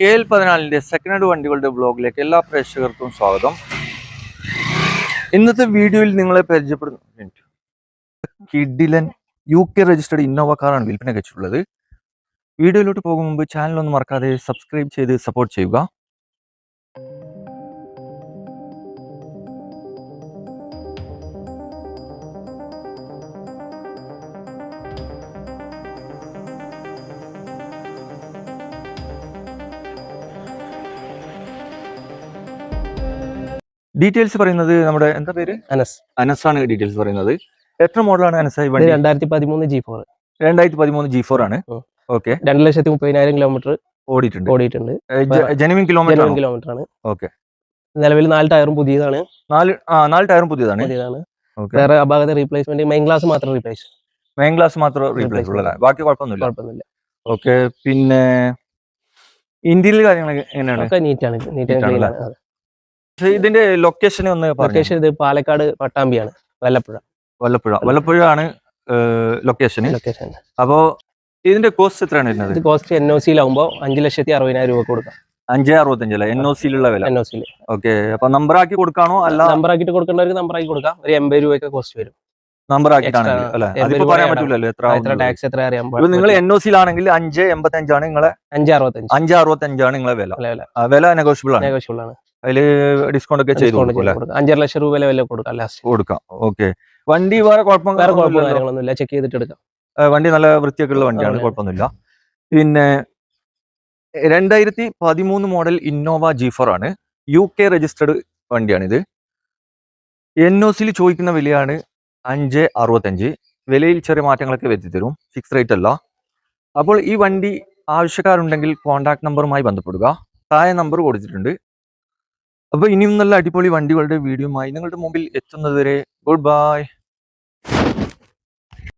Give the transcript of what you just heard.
K L പതിനാലിന്റെ second hand വണ്ടികളുടെ ബ്ലോഗിലേക്ക് എല്ലാ പ്രേക്ഷകർക്കും സ്വാഗതം. ഇന്നത്തെ വീഡിയോയിൽ നിങ്ങളെ പരിചയപ്പെടുന്നു. കിഡിലൻ യു കെ രജിസ്റ്റേർഡ് ഇന്നോവ കാറാണ് വിൽപ്പന കഴിച്ചിട്ടുള്ളത് വീഡിയോയിലോട്ട് പോകും മുമ്പ് ചാനൽ ഒന്ന് മറക്കാതെ സബ്സ്ക്രൈബ് ചെയ്ത് സപ്പോർട്ട് ചെയ്യുക. ഡീറ്റെയിൽസ് പറയുന്നത് നമ്മുടെ എന്താ പേര്? അനസ്. അനസ് ആണ് ഡീറ്റെയിൽസ് പറയുന്നത്. എത്ര മോഡലാണ് അനസ് ആയി വണ്ടി? രണ്ടായിരത്തി പതിമൂന്ന് ജി ഫോർ രണ്ടായിരത്തി പതിമൂന്ന് ജി ഫോർ ആണ്. ഓക്കെ. രണ്ട് ലക്ഷത്തി മുപ്പതിനായിരം കിലോമീറ്റർ ഓടിയിട്ടുണ്ട്. ഓടിയിട്ടുണ്ട് ജെനുവിൻ കിലോമീറ്റർ കിലോമീറ്റർ ആണ്? ഓക്കെ. നിലവിൽ നാല് ടയറും പുതിയതാണ്. നാല് ആ നാല് ടയറും പുതിയതാണ്. പുതിയതാണ്. വേറെ അപാകത റീപ്ലേസ്മെന്റ് മെയിൻ ഗ്ലാസ് മാത്രം റീപ്ലേസ് മെയിൻ ഗ്ലാസ് മാത്രം റീപ്ലേസ് ഉള്ളതാണ്. ബാക്കി കുഴപ്പമൊന്നുമില്ല. കുഴപ്പമൊന്നുമില്ല. ഓക്കെ പിന്നെ ഇന്ത്യയിലെ കാര്യങ്ങളൊക്കെ എങ്ങനെയാണ്? നീറ്റാണ് നീറ്റ്? ആണ്. ഇതിന്റെ ലൊക്കേഷൻ ഒന്ന് ലൊക്കേഷൻ ഇത് പാലക്കാട് പട്ടാമ്പിയാണ് വല്ലപ്പുഴ. വല്ലപ്പുഴ. വല്ലപ്പുഴ ആണ് ലൊക്കേഷൻ ലൊക്കേഷൻ അപ്പോ ഇതിന്റെ കോസ്റ്റ് എത്രയാണ് വരുന്നത്? ഇത് കോസ്റ്റ് എൻ ഒ സിയിലാവുമ്പോൾ അഞ്ച് ലക്ഷത്തി അറുപതിനായിരം രൂപ കൊടുക്കാം. അഞ്ച് അറുപത്തഞ്ച് അല്ലേ എൻ ഒ സിയിലുള്ള വില. എൻ ഒ സിയിൽ. ഓക്കെ. അപ്പൊ നമ്പർ ആക്കി കൊടുക്കാണോ? അല്ല. നമ്പർ ആക്കിട്ട് കൊടുക്കേണ്ടവർക്ക് നമ്പർ ആക്കി കൊടുക്കാം. ഒരു എൺപത് രൂപയൊക്കെ കോസ്റ്റ് വരും. നമ്പർ ആക്കിയിട്ടാണ് പറയാൻ പറ്റില്ലല്ലോ പറ്റൂലല്ലോ എത്ര എത്ര ടാക്സ് എത്ര അറിയാൻ പാടില്ല നിങ്ങൾ എൻ ഒ സിയിലാണെങ്കിൽ അഞ്ച് എൺപത്തി അഞ്ചാണ് നിങ്ങളെ അഞ്ച് അറുപത്തഞ്ച്. അഞ്ച് അറുപത്തഞ്ചാണ് നിങ്ങളെ വില. വില നെഗോഷ്യബിൾ ആണ്. നെഗോഷ്യബിൾ ആണ്. അതിൽ ഡിസ്കൗണ്ട് ഒക്കെ ചെയ്ത് അഞ്ചര ലക്ഷം രൂപ വില കൊടുക്കാം ലാസ്റ്റ് കൊടുക്കാം. ഓക്കെ വണ്ടി വേറെ കുഴപ്പം വേറെ കുഴപ്പമോ കാര്യങ്ങളൊന്നുമില്ല. ചെക്ക് ചെയ്തിട്ട് എടുക്കാം. വണ്ടി നല്ല വൃത്തിയൊക്കെ ഉള്ള വണ്ടിയാണ്. കുഴപ്പമൊന്നുമില്ല. പിന്നെ രണ്ടായിരത്തി പതിമൂന്ന് മോഡൽ ഇന്നോവ ജി ഫോർ ആണ്. യു കെ രജിസ്റ്റേഡ് വണ്ടിയാണിത്. എൻ ഒ സിയിൽ ചോദിക്കുന്ന വിലയാണ് അഞ്ച് അറുപത്തഞ്ച്. വിലയിൽ ചെറിയ മാറ്റങ്ങളൊക്കെ വരുത്തിത്തരും ഫിക്സ് റേറ്റ് അല്ല. അപ്പോൾ ഈ വണ്ടി ആവശ്യക്കാരുണ്ടെങ്കിൽ കോൺടാക്ട് നമ്പറുമായി ബന്ധപ്പെടുക. താഴെ നമ്പർ കൊടുത്തിട്ടുണ്ട്. അപ്പോൾ ഇനിയും നല്ല അടിപൊളി വണ്ടികളുടെ വീഡിയോയുമായി നിങ്ങളുടെ മുമ്പിൽ എത്തുന്നതുവരെ ഗുഡ് ബൈ